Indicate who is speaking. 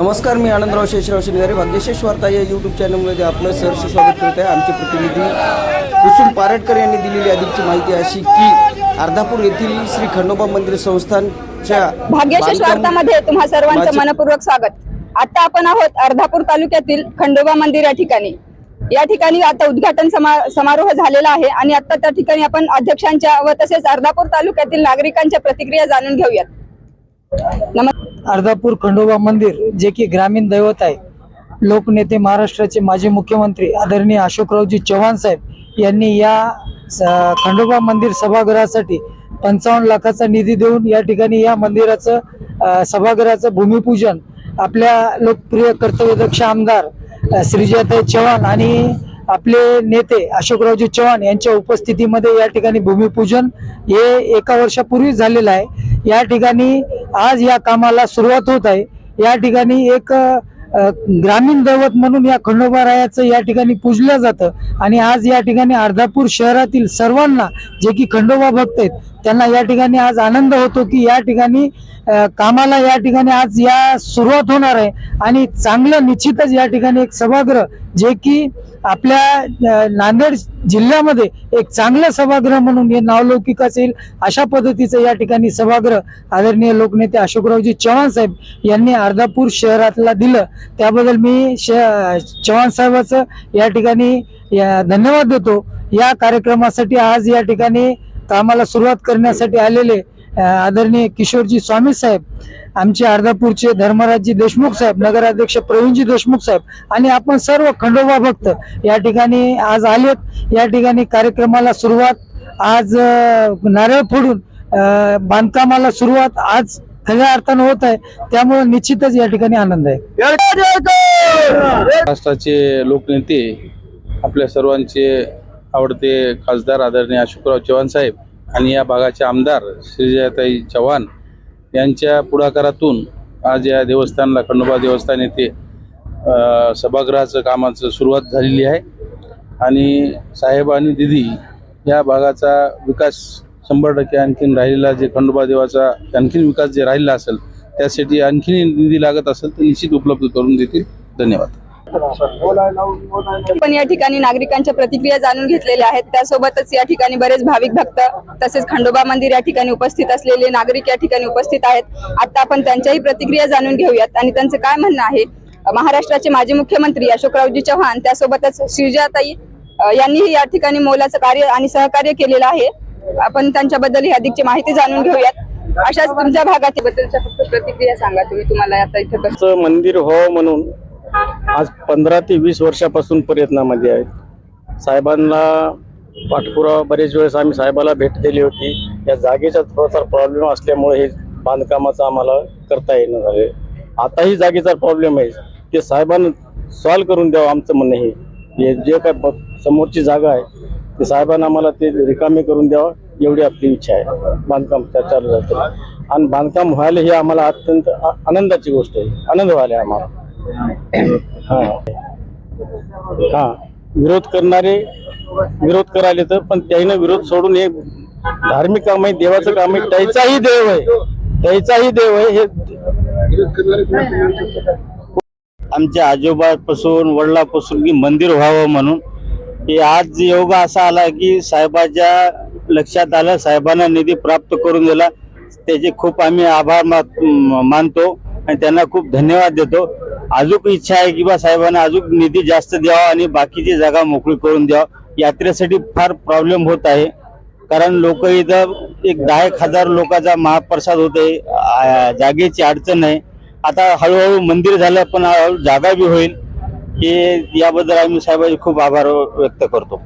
Speaker 1: नमस्कार मी आनंदराव शेषराव शिंगारे भाग्यशेष वार्ता या यूट्यूब चॅनलमध्ये आपलं सहर्ष स्वागत करत आहे. आमचे प्रतिनिधी कुसुम पारटकर यांनी दिलेली अधिकची माहिती अशी की अर्धापूर येथील श्री खंडोबा मंदिर संस्थानच्या
Speaker 2: भाग्यशेष वार्तामध्ये तुम्हा सर्वांचं मनपूर्वक स्वागत. आता आपण आहोत अर्धापूर तालुक्यातील खंडोबा मंदिर या ठिकाणी. या ठिकाणी आता उद्घाटन समा- समारोह झालेला आहे आणि आता त्या ठिकाणी आपण अध्यक्षांच्या व तसेच अर्धापूर तालुक्यातील नागरिकांच्या प्रतिक्रिया जाणून घेऊयात. नमस्कार.
Speaker 3: अर्धापूर खंडोबा मंदिर जे की ग्रामीण दैवत आहे. लोकनेते महाराष्ट्राचे माजी मुख्यमंत्री आदरणीय अशोकरावजी चव्हाण साहेब यांनी या स- खंडोबा मंदिर सभागृहासाठी पंचावन्न लाखाचा निधी देऊन या ठिकाणी या मंदिराचं सभागृहाचं भूमिपूजन आपल्या लोकप्रिय कर्तव्यदक्ष आमदार श्रीजयताई चव्हाण आणि आपले नेते अशोकरावजी चव्हाण यांच्या उपस्थितीमध्ये या ठिकाणी भूमिपूजन हे एका वर्षापूर्वी झालेलं आहे. या ठिकाणी आज या कामाला सुरुवात होत आहे. या ठिकाणी एक ग्रामीण दैवत म्हणून या खंडोबा रायाचं या ठिकाणी पूजलं जातं. आणि आज या ठिकाणी अर्धापूर शहरातील सर्वांना जे की खंडोबा भक्त आहेत त्यांना या ठिकाणी आज आनंद होतो की या ठिकाणी कामाला या ठिकाणी आज या सुरुवात होणार आहे. आणि चांगलं निश्चितच या ठिकाणी एक सभागृह जे की आपल्या नांदेड जिल्ह्यामध्ये एक चांगलं सभागृह म्हणून हे नावलौकिक असेल अशा पद्धतीचं या ठिकाणी सभागृह आदरणीय लोकनेते अशोकरावजी चव्हाण साहेब यांनी अर्धापूर शहरातला दिलं. त्याबद्दल मी श चव्हाण साहेबाचं या ठिकाणी धन्यवाद देतो. या कार्यक्रमासाठी आज या ठिकाणी कामाला सुरुवात करण्यासाठी आलेले आदरणीय किशोरजी स्वामी साहेब आमचे अर्धापूरचे धर्मराजजी देशमुख साहेब नगराध्यक्ष प्रवीणजी देशमुख साहेब आणि आपण सर्व खंडोबा भक्त या ठिकाणी आज आलेत. या ठिकाणी कार्यक्रमाला सुरुवात आज नारळ फोडून बांधकामाला सुरुवात आज खऱ्या अर्थानं होत आहे. त्यामुळे निश्चितच या ठिकाणी आनंद आहे.
Speaker 4: महाराष्ट्राचे लोकनेते आपल्या सर्वांचे आवडते खासदार आदरणीय अशोकराव चव्हाण साहेब आणि या भागाचे आमदार श्रीजयाताई चव्हाण यांच्या पुढाकारातून आज या देवस्थानला खंडोबा देवस्थान येथे सभागृहाचं कामाचं सुरुवात झालेली आहे. आणि साहेब आणि दिदी या भागाचा विकास शंभर टक्के आणखीन राहिलेला जे खंडोबा देवाचा आणखीन विकास जे राहिलेला असेल त्यासाठी आणखीन निधी लागत असेल तर निश्चित उपलब्ध करून देतील. धन्यवाद.
Speaker 2: पण या ठिकाणी नागरिकांच्या प्रतिक्रिया जाणून घेतलेल्या आहेत. त्यासोबतच या ठिकाणी बरेच भाविक भक्त तसेच खंडोबा मंदिर या ठिकाणी उपस्थित असलेले नागरिक या ठिकाणी उपस्थित आहेत. आता आपण त्यांच्याही प्रतिक्रिया जाणून घेऊयात आणि त्यांचं काय म्हणणं आहे? महाराष्ट्राचे माजी मुख्यमंत्री अशोकरावजी चव्हाण त्यासोबतच श्रीजाताई यांनीही या ठिकाणी मोलाचं कार्य आणि सहकार्य केलेलं आहे. आपण त्यांच्याबद्दल ही अधिकची माहिती जाणून घेऊयात. अशाच तुमच्या भागातील बद्दलच्या फक्त प्रतिक्रिया सांगा. तुम्ही तुम्हाला आता इथे कसं
Speaker 5: मंदिर हो म्हणून आज पंधरा ते वीस वर्षापासून प्रयत्नामध्ये आहेत साहेबांना पाठपुरावा बरेच वेळेस आम्ही साहेबाला भेट दिली होती. या जागेचा थोडासा प्रॉब्लेम असल्यामुळे हे बांधकामाचं आम्हाला करता येणं झाले आताही जागेचा प्रॉब्लेम आहे. ते साहेबांना सॉल्व करून द्यावं आमचं म्हणणं हे. जे काय ब- समोरची जागा आहे ते साहेबांना आम्हाला ते रिकामी करून द्यावं एवढी आपली इच्छा आहे. बांधकाम त्या चालू जातं आणि बांधकाम व्हायला ही आम्हाला अत्यंत आ- आनंदाची गोष्ट आहे. आनंद व्हायला आम्हाला. हा. हा. विरोध करणारे विरोध करायला तर पण त्यानं विरोध सोडून हे धार्मिक काम आहे देवाचं काम आहे त्याचाही देव आहे. त्याचाही देव आहे हे
Speaker 6: आमच्या आजोबापासून वडिलापासून की मंदिर व्हावं म्हणून. की आज योग असा आला की साहेबाच्या लक्षात आलं साहेबांना निधी प्राप्त करून दिला. त्याचे खूप आम्ही आभार मानतो आणि त्यांना खूप धन्यवाद देतो. अजून इच्छा आहे की बा साहेबांना अजून निधी जास्त द्यावा आणि बाकीची जागा मोकळी करून द्यावा. यात्रेसाठी फार प्रॉब्लेम होत आहे. कारण लोक इथं एक दहा एक हजार लोकांचा महाप्रसाद होते जागेची अडचण आहे. आता हळूहळू मंदिर झालं पण जागा बी होईल. की याबद्दल आम्ही साहेबांचे खूप आभार व्यक्त करतो.